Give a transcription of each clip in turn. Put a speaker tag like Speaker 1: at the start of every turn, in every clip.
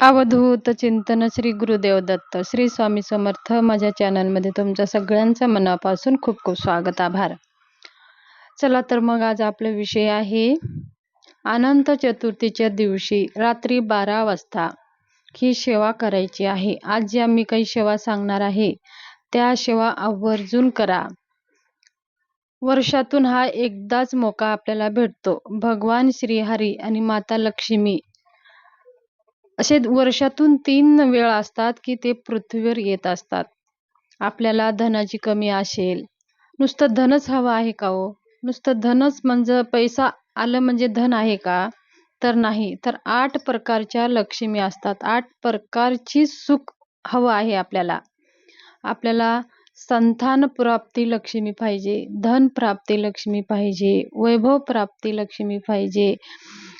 Speaker 1: अवधूत चिंतन श्री गुरुदेव दत्त श्री स्वामी समर्थ माझ्या चॅनलमध्ये तुमच्या सगळ्यांचं मनापासून खूप खूप स्वागत आभार. चला तर मग आज आपला विषय आहे अनंत चतुर्थीच्या दिवशी रात्री बारा वाजता ही सेवा करायची आहे. आज ज्या मी काही सेवा सांगणार आहे त्या सेवा आवर्जून करा. वर्षातून हा एकदाच मोका आपल्याला भेटतो. भगवान श्रीहरी आणि माता लक्ष्मी असे वर्षातून तीन वेळा असतात की ते पृथ्वीवर येत असतात. आपल्याला धनाची कमी असेल. नुसतं धनच हवं आहे का हो? नुसतं धनच म्हणजे पैसा आलं म्हणजे धन आहे का? तर नाही. तर आठ प्रकारच्या लक्ष्मी असतात. आठ प्रकारची सुख हवं आहे आपल्याला. आपल्याला संतान प्राप्ती लक्ष्मी पाहिजे धन प्राप्ती लक्ष्मी पाहिजे वैभव प्राप्ती लक्ष्मी पाहिजे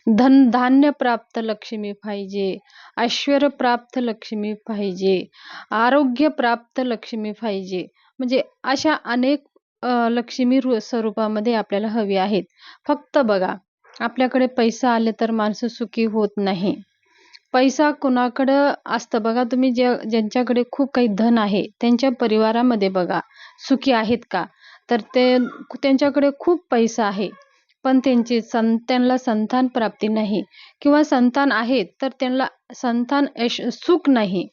Speaker 1: धन धान्य प्राप्त लक्ष्मी पाहिजे. ऐश्वर प्राप्त लक्ष्मी पाहिजे. आरोग्य प्राप्त लक्ष्मी पाहिजे. म्हणजे अशा अनेक लक्ष्मी स्वरूपामध्ये आपल्याला हवी आहेत. फक्त बघा आपल्याकडे पैसा आले तर माणसं सुखी होत नाही. पैसा कुणाकडं असतं? बघा तुम्ही ज्या ज्यांच्याकडे खूप काही धन आहे त्यांच्या परिवारामध्ये बघा सुखी आहेत का? तर ते त्यांच्याकडे खूप पैसा आहे. पण त्यांची सं त्यांना संतान प्राप्ती नाही. किंवा संतान आहेत तर त्यांना संतान यश सुख नाही.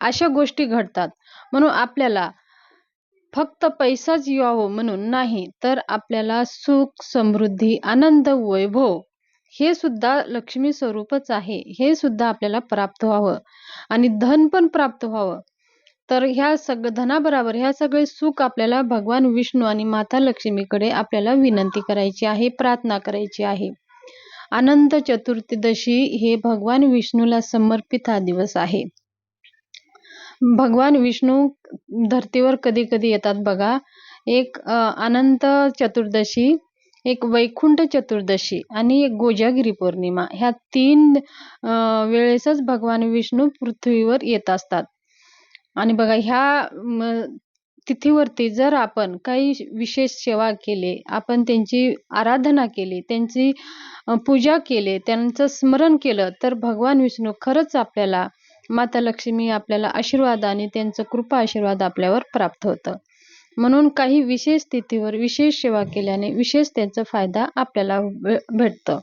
Speaker 1: अशा गोष्टी घडतात. म्हणून आपल्याला फक्त पैसाच यावं म्हणून नाही तर आपल्याला सुख समृद्धी आनंद वैभव हे सुद्धा लक्ष्मी स्वरूपच आहे. हे सुद्धा आपल्याला प्राप्त व्हावं. आणि धन पण प्राप्त व्हावं. तर ह्या सग धनाबरोबर ह्या सगळे सुख आपल्याला भगवान विष्णू आणि माता लक्ष्मीकडे आपल्याला विनंती करायची आहे प्रार्थना करायची आहे. अनंत चतुर्दशी हे भगवान विष्णूला समर्पित हा दिवस आहे. भगवान विष्णू धर्तीवर कधी कधी येतात बघा. एक अनंत चतुर्दशी एक वैकुंठ चतुर्दशी आणि एक गोजागिरी पौर्णिमा. ह्या तीन वेळेसच भगवान विष्णू पृथ्वीवर येत असतात. आणि बघा ह्या तिथीवरती जर आपण काही विशेष सेवा केले आपण त्यांची आराधना केली त्यांची पूजा केली त्यांचं स्मरण केलं तर भगवान विष्णू खरंच आपल्याला माता लक्ष्मी आपल्याला आशीर्वाद आणि त्यांचं कृपा आशीर्वाद आपल्यावर प्राप्त होतं. म्हणून काही विशेष तिथीवर विशेष सेवा केल्याने विशेष त्यांचा फायदा आपल्याला भेटतं.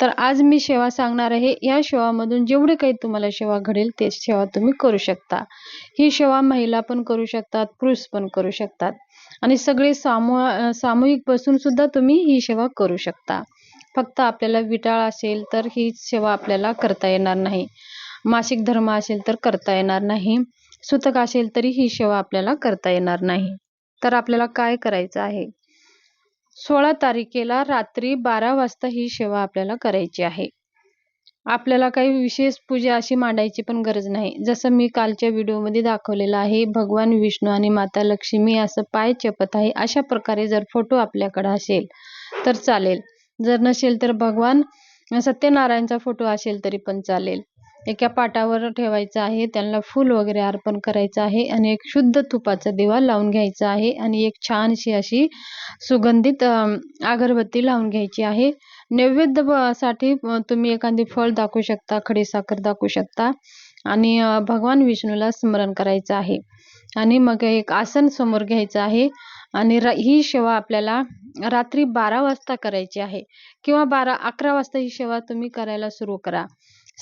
Speaker 1: तर आज मी सेवा सांगणार आहे. या सेवामधून जेवढे काही तुम्हाला सेवा घडेल ते सेवा तुम्ही करू शकता. ही सेवा महिला पण करू शकतात पुरुष पण करू शकतात. आणि सगळे सामू सामूहिक बसून सुद्धा तुम्ही ही सेवा करू शकता. फक्त आपल्याला विटाळ असेल तर ही सेवा आपल्याला करता येणार नाही. मासिक धर्म असेल तर करता येणार नाही. सुतक असेल तरी ही सेवा आपल्याला करता येणार नाही. तर आपल्याला काय करायचं आहे? सोळा तारखेला रात्री बारा वाजता ही सेवा आपल्याला करायची आहे. आपल्याला काही विशेष पूजा अशी मांडायची पण गरज नाही. जसं मी कालच्या व्हिडिओमध्ये दाखवलेलं आहे भगवान विष्णू आणि माता लक्ष्मी असं पाय चपत आहे अशा प्रकारे जर फोटो आपल्याकडे असेल तर चालेल. जर नसेल तर भगवान सत्यनारायणचा फोटो असेल तरी पण चालेल. एका पाटावर ठेवायचं आहे. त्यांना फूल वगैरे अर्पण करायचं आहे आणि एक शुद्ध तुपाचा दिवा लावून घ्यायचा आहे आणि एक छानशी अशी सुगंधित अगरबत्ती लावून घ्यायची आहे. नैवेद्यसाठी तुम्ही एखादी फळ दाखवू शकता खडीसाखर दाखवू शकता आणि भगवान विष्णूला स्मरण करायचं आहे. आणि मग एक आसन समोर घ्यायचं आहे आणि ही सेवा आपल्याला रात्री बारा वाजता करायची आहे किंवा बारा अकरा वाजता ही सेवा तुम्ही करायला सुरू करा.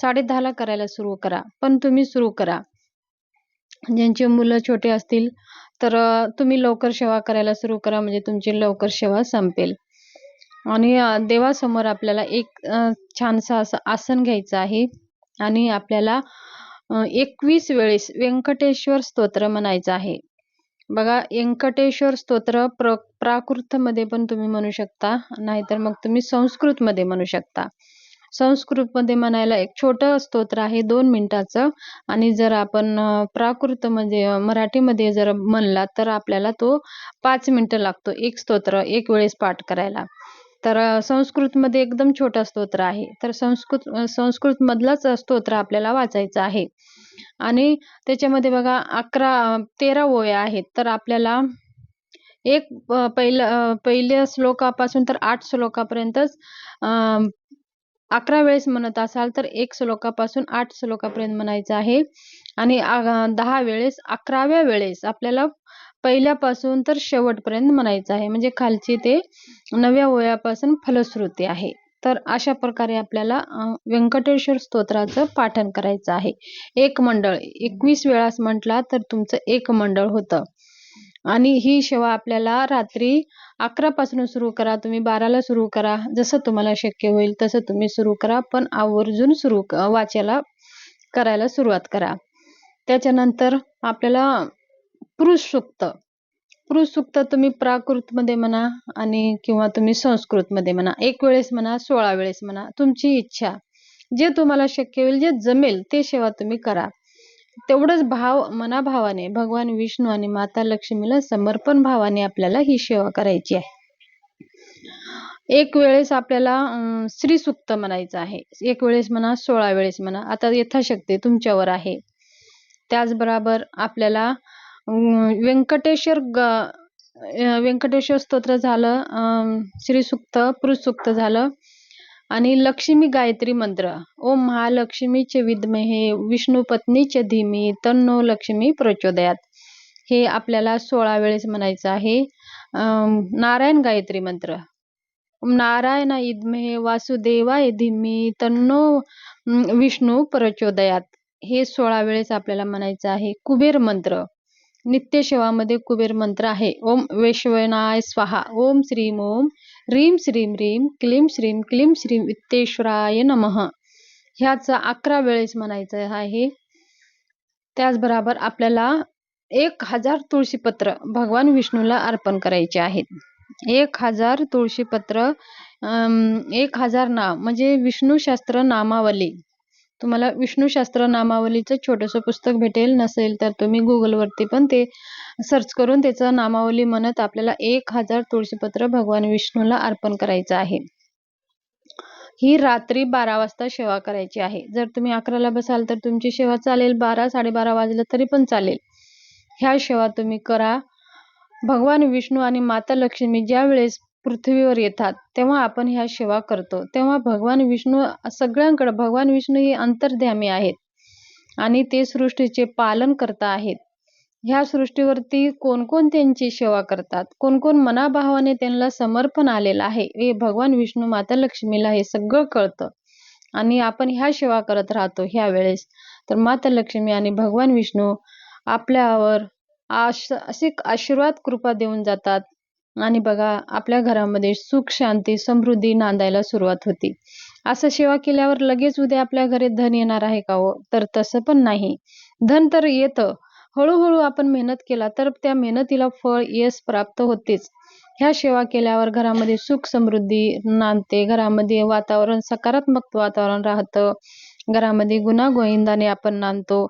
Speaker 1: साडे दहाला करायला सुरू करा पण तुम्ही सुरू करा. ज्यांचे मुलं छोटे असतील तर तुम्ही लवकर सेवा करायला सुरू करा म्हणजे तुमची लवकर सेवा संपेल. आणि देवासमोर आपल्याला एक छानसा असं आसन घ्यायचं आहे. आणि आपल्याला एकवीस वेळेस व्यंकटेश्वर स्तोत्र म्हणायचं आहे. बघा व्यंकटेश्वर स्तोत्र प्र प्राकृतमध्ये पण तुम्ही म्हणू शकता नाहीतर मग तुम्ही संस्कृतमध्ये म्हणू शकता. संस्कृतमध्ये म्हणायला एक छोटं स्तोत्र आहे दोन मिनिटाचं. आणि जर आपण प्राकृत म्हणजे मराठीमध्ये जर म्हणला तर आपल्याला तो पाच मिनटं लागतो एक स्तोत्र एक वेळेस पाठ करायला. तर संस्कृतमध्ये एकदम छोटा स्तोत्र आहे. तर संस्कृत संस्कृतमधलाच स्तोत्र आपल्याला वाचायचं आहे. आणि त्याच्यामध्ये बघा अकरा तेरा ओव्या आहेत. तर आपल्याला एक पहिलं पहिल्या श्लोकापासून तर आठ श्लोकापर्यंतच अकरा वेळेस म्हणत असाल तर एक श्लोकापासून आठ श्लोकापर्यंत म्हणायचं आहे. आणि दहा वेळेस अकराव्या वेळेस आपल्याला पहिल्यापासून तर शेवटपर्यंत म्हणायचं आहे. म्हणजे खालची ते नव्या वयापासून फलश्रुती आहे. तर अशा प्रकारे आपल्याला व्यंकटेश्वर स्तोत्राचं पाठन करायचं आहे. एक मंडळ एकवीस वेळास म्हटला तर तुमचं एक मंडळ होतं. आणि ही सेवा आपल्याला रात्री अकरा पासून सुरू करा. तुम्ही बाराला सुरू करा. जसं तुम्हाला शक्य होईल तसं तुम्ही सुरू करा. पण आवर्जून सुरू वाचायला करायला सुरुवात करा. त्याच्यानंतर आपल्याला पुरुष सुक्त पुरुष सुक्त तुम्ही प्राकृतमध्ये म्हणा आणि किंवा तुम्ही संस्कृतमध्ये म्हणा. एक वेळेस म्हणा सोळा वेळेस म्हणा तुमची इच्छा जे तुम्हाला शक्य होईल जे जमेल ते सेवा तुम्ही करा. तेवढंच भाव मनाभावाने भगवान विष्णू आणि माता लक्ष्मीला समर्पण भावाने आपल्याला ही सेवा करायची आहे. एक वेळेस आपल्याला श्री सुक्त म्हणायचं आहे. एक वेळेस म्हणा सोळा वेळेस म्हणा आता यथाशक्ती तुमच्यावर आहे. त्याचबरोबर आपल्याला व्यंकटेश्वर व्यंकटेश्वर स्तोत्र झालं श्री सुक्त पुरुष सुक्त झालं. आणि लक्ष्मी गायत्री मंत्र. ओम महालक्ष्मीचे विद्महे विष्णू पत्नीचे धीमी तन्नो लक्ष्मी प्रचोदयात. हे आपल्याला सोळा वेळेस म्हणायचं आहे. नारायण गायत्री मंत्र. नारायण इद्महे वासुदेवाय धीमी तन्नो विष्णू प्रचोदयात. हे सोळा वेळेस आपल्याला म्हणायचं आहे. कुबेर मंत्र. नित्यसेवामध्ये कुबेर मंत्र आहे. ओम वैश्वनाय स्वाहा. ओम श्रीम ओम रीम श्रीम रीम क्लीम श्रीम क्लीम श्रीम वित्तेश्वराय नमः. ह्याचा अकरा वेळेस म्हणायचं आहे. त्याचबरोबर आपल्याला एक हजार तुळशीपत्र भगवान विष्णूला अर्पण करायचे आहेत. एक हजार तुळशीपत्र एक हजार नाव म्हणजे विष्णूशास्त्र नामावली. तुम्हाला विष्णूशास्त्र नामावलीचं छोटंसं पुस्तक भेटेल नसेल तर तुम्ही गुगलवरती पण ते सर्च करून त्याचं नामावली म्हणत आपल्याला एक हजार तुळशीपत्र भगवान विष्णूला अर्पण करायचं आहे. ही रात्री बारा वाजता सेवा करायची आहे. जर तुम्ही अकराला बसाल तर तुमची सेवा चालेल. बारा साडेबारा वाजलं तरी पण चालेल. ह्या सेवा तुम्ही करा. भगवान विष्णू आणि माता लक्ष्मी ज्या वेळेस पृथ्वीवर येतात तेव्हा आपण ह्या सेवा करतो. तेव्हा भगवान विष्णू सगळ्यांकडे भगवान विष्णू हे अंतर्ध्यामी आहेत. आणि ते सृष्टीचे पालन करता आहेत. ह्या सृष्टीवरती कोण कोण त्यांची सेवा करतात? कोण कोण मनाभावाने त्यांना समर्पण आलेलं आहे? हे भगवान विष्णू माता लक्ष्मीला हे सगळं कळतं. आणि आपण ह्या सेवा करत राहतो ह्या वेळेस तर माता लक्ष्मी आणि भगवान विष्णू आपल्यावर आश असे आशीर्वाद कृपा देऊन जातात. आणि बघा आपल्या घरामध्ये सुख शांती समृद्धी नांदायला सुरुवात होती. असं सेवा केल्यावर लगेच उद्या आपल्या घरी धन येणार आहे का हो? तर तसं पण नाही. धन तर येतं. हळूहळू आपण मेहनत केला तर त्या मेहनतीला फळ यश प्राप्त होतेच. ह्या सेवा केल्यावर घरामध्ये सुख समृद्धी नांदते. घरामध्ये वातावरण सकारात्मक वातावरण राहतं. घरामध्ये गुणागोविंदाने आपण नांदतो.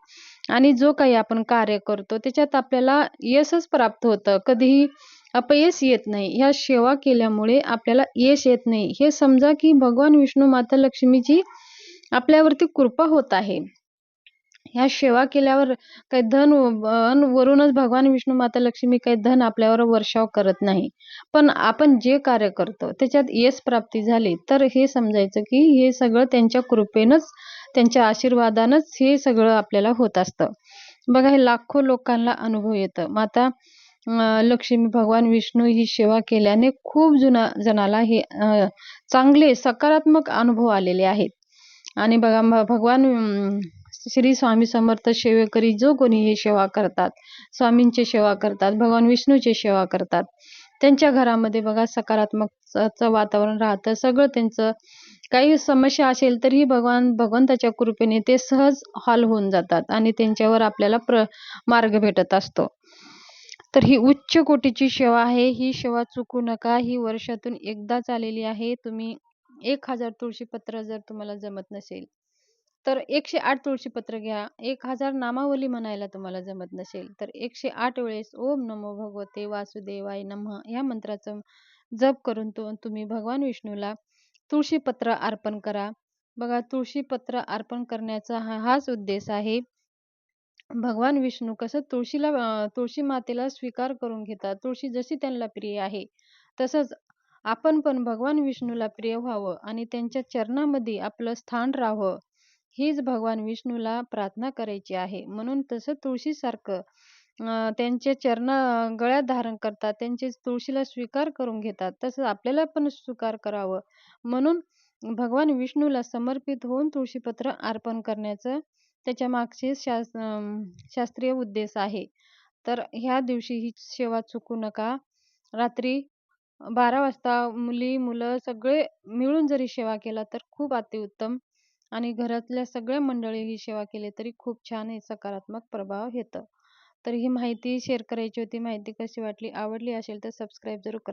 Speaker 1: आणि जो काही आपण कार्य करतो त्याच्यात आपल्याला यशच प्राप्त होतं. कधीही अपयश येत नाही. ह्या सेवा केल्यामुळे आपल्याला यश येत नाही. हे समजा की भगवान विष्णू माता लक्ष्मीची आपल्यावरती कृपा होत आहे. ह्या सेवा केल्यावर काही धन वरूनच भगवान विष्णू माता लक्ष्मी काही धन आपल्यावर वर्षाव करत नाही. पण आपण जे कार्य करतो त्याच्यात यश प्राप्ती झाली तर हे समजायचं की हे सगळं त्यांच्या कृपेनंच त्यांच्या आशीर्वादानंच हे सगळं आपल्याला होत असतं. बघा हे लाखो लोकांना अनुभव येतं. माता लक्ष्मी भगवान विष्णू ही सेवा केल्याने खूप जुना जणाला हे चांगले सकारात्मक अनुभव आलेले आहेत. आणि बघा भगवान श्री स्वामी समर्थ सेवेकरी जो कोणी ही सेवा करतात स्वामींची सेवा करतात भगवान विष्णूची सेवा करतात त्यांच्या घरामध्ये बघा सकारात्मक वातावरण राहतं सगळं त्यांचं काही समस्या असेल तरीही भगवान भगवंताच्या कृपेने ते सहज हॉल होऊन जातात आणि त्यांच्यावर आपल्याला प्र मार्ग भेटत असतो. तर ही उच्च कोटीची सेवा आहे. ही सेवा चुकू नका. ही वर्षातून एकदाच आलेली आहे. तुम्ही एक हजार तुळशीपत्र जर तुम्हाला जमत नसेल तर एकशे आठ तुळशीपत्र घ्या. एक हजार नामावली म्हणायला तुम्हाला जमत नसेल तर एकशे आठ वेळेस ओम नमो भगवते वासुदेवाय नमः या मंत्राचं जप करून तो तुम्ही भगवान विष्णूला तुळशीपत्र अर्पण करा. बघा तुळशीपत्र अर्पण करण्याचा हा हाच उद्देश आहे. भगवान विष्णू कसं तुळशीला तुळशी मातेला स्वीकार करून घेतात. तुळशी जशी त्यांना प्रिय आहे तसंच आपण पण भगवान विष्णूला प्रिय व्हावं आणि त्यांच्या चरणामध्ये आपलं स्थान राहावं हीच भगवान विष्णूला प्रार्थना करायची आहे. म्हणून तसं तुळशीसारखं अं, त्यांचे चरण गळ्यात धारण करतात त्यांचे तुळशीला स्वीकार करून घेतात तसंच आपल्याला पण स्वीकार करावं. म्हणून भगवान विष्णूला समर्पित होऊन तुळशीपत्र अर्पण करण्याचं त्याच्या मागचे शास शास्त्रीय उद्देश आहे. तर ह्या दिवशी ही सेवा चुकू नका. रात्री बारा वाजता मुली मुलं सगळे मिळून जरी सेवा केला तर खूप अतिउत्तम आणि घरातल्या सगळ्या मंडळी ही सेवा केली तरी खूप छान हे सकारात्मक प्रभाव येतं. तर ही माहिती शेअर करायची होती. माहिती कशी वाटली आवडली असेल तर सबस्क्राईब जरूर करा.